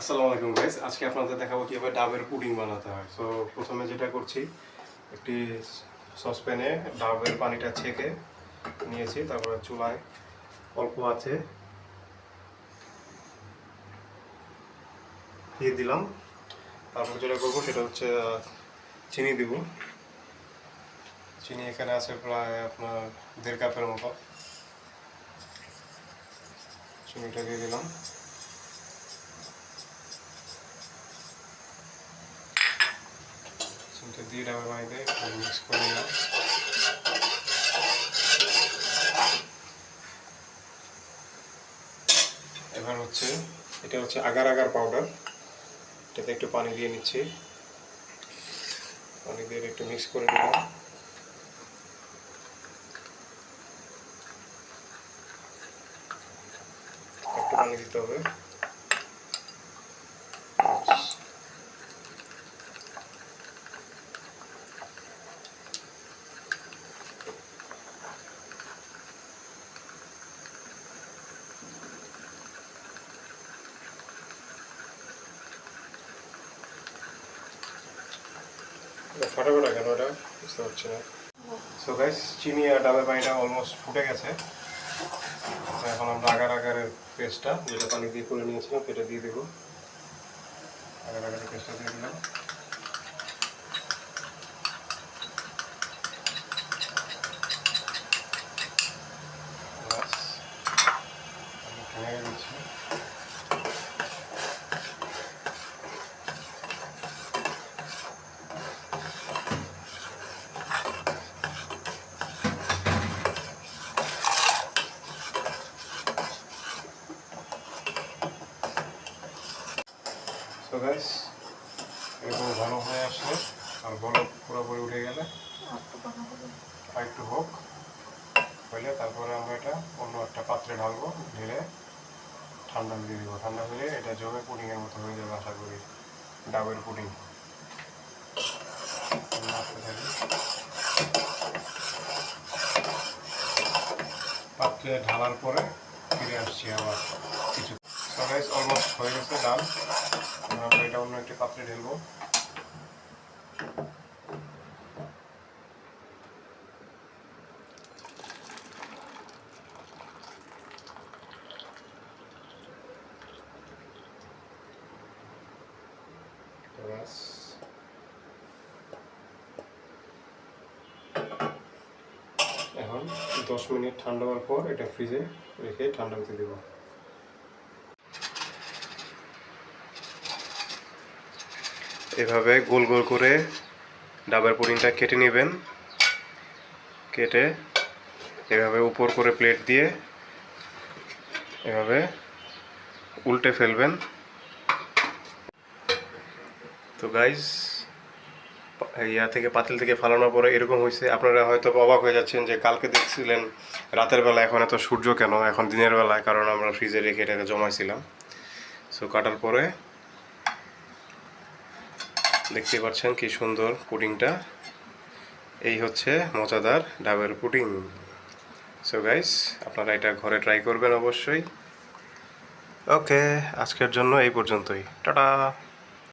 আসসালামু আলাইকুম গাইস আজকে আপনাদের দেখাবো কীভাবে ডাবের পুডিং বানাতে হয়। সো প্রথমে যেটা করছি, একটি সসপ্যানে ডাবের পানিটা ছেঁকে নিয়েছি, তারপরে চুলায় অল্প আছে। দিয়ে দিলাম। তারপর যেটা করব, সেটা হচ্ছে চিনি দিব। চিনি এখানে আছে প্রায় আপনার দেড় কাপের মতো। চিনিটা দিয়ে দিলাম। চিনিটা দিয়ে ডাবের পানিতে মিক্স করে নিলাম এবার হচ্ছে, এটা হচ্ছে আগার আগার পাউডার এটাতে একটু পানি দিয়ে নিচ্ছি। পানি দিয়ে একটু মিক্স করে নিলাম। একটু পানি দিতে হবে। ফাটাফাটা কেন ওটা? বুঝতে পারছি না। সো গাইস চিনি আর ডাবের পানিটা অলমোস্ট ফুটে গেছে। এখন আমরা আগার আগারের পেস্টটা যেটা পানি দিয়ে করে নিয়েছিলাম, সেটা দিয়ে দেবো। আগার আগারের পেস্টটা দিয়ে দিলাম। সো গাইস এরকম ঘন হয়ে আসলে, আর বরফ পুরোপুরি উঠে গেলে আর একটু হোক। হইলে তারপরে আমরা এটা অন্য একটা পাত্রে ঢালবো, ঢেলে ঠান্ডা দিয়ে দিব। ঠান্ডা হলে এটা জমে পুডিংয়ের মতো হয়ে যাবে, আশা করি। ডাবের পুডিং। পাত্রে ঢালার পরে ফিরে আসছি আবার কিছু সবাই অলমোস্ট হয়ে গেছে ডাল আমরা এটা অন্য একটি পাত্রে এখন দশ মিনিট ঠান্ডা হওয়ার পর এটা ফ্রিজে রেখে ঠান্ডা হতে দেবো। এভাবে গোল গোল করে ডাবের পুডিংটা কেটে নেবেন। কেটে এভাবে উপর করে প্লেট দিয়ে এভাবে উল্টে ফেলবেন। তো গাইজ ইয়া থেকে পাতিল থেকে ফালানোর পরে এরকম হয়েছে। আপনারা হয়তো অবাক হয়ে যাচ্ছেন যে কালকে দেখছিলেন, রাতের বেলা এখন এত সূর্য কেন? এখন দিনের বেলায় কারণ আমরা ফ্রিজে রেখে এটাকে জমাইছিলাম। সো কাটার পরে দেখতে পাচ্ছেন কি সুন্দর পুডিংটা। এই হচ্ছে মজাদার ডাবের পুডিং। সো গাইস আপনারা এটা ঘরে ট্রাই করবেন অবশ্যই। ওকে আজকের জন্য এই পর্যন্তই। টাটা!